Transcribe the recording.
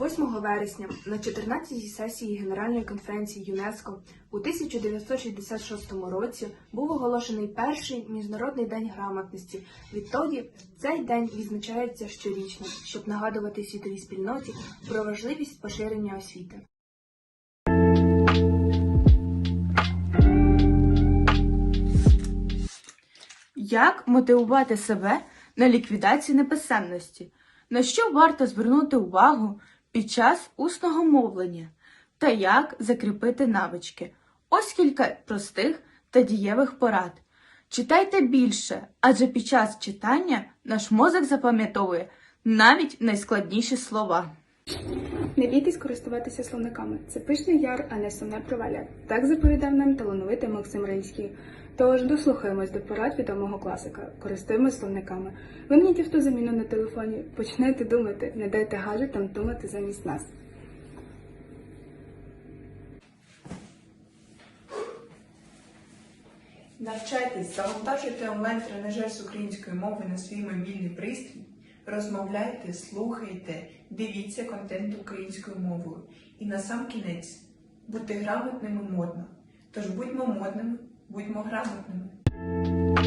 8 вересня на 14-й сесії Генеральної конференції ЮНЕСКО у 1966 році був оголошений перший міжнародний день грамотності. Відтоді цей день відзначається щорічно, щоб нагадувати світовій спільноті про важливість поширення освіти. Як мотивувати себе на ліквідацію неписемності? На що варто звернути увагу під час усного мовлення? Та як закріпити навички? Ось кілька простих та дієвих порад. Читайте більше, адже під час читання наш мозок запам'ятовує навіть найскладніші слова. Не бійтесь користуватися словниками. Це пишний яр, а не сумне провалля. Так заповідав нам талановитий Максим Рильський. Тож дослухаємось до порад відомого класика. Користуємось словниками. Вимніть автозаміну на телефоні, починайте думати, не дайте гаджетам думати замість нас. Навчайтесь, завантажуйте онлайн-тренажер з української мови на свій мобільний пристрій, розмовляйте, слухайте, дивіться контент українською мовою. І на сам кінець бути грамотними модно. Тож будьмо модними, будьмо грамотними.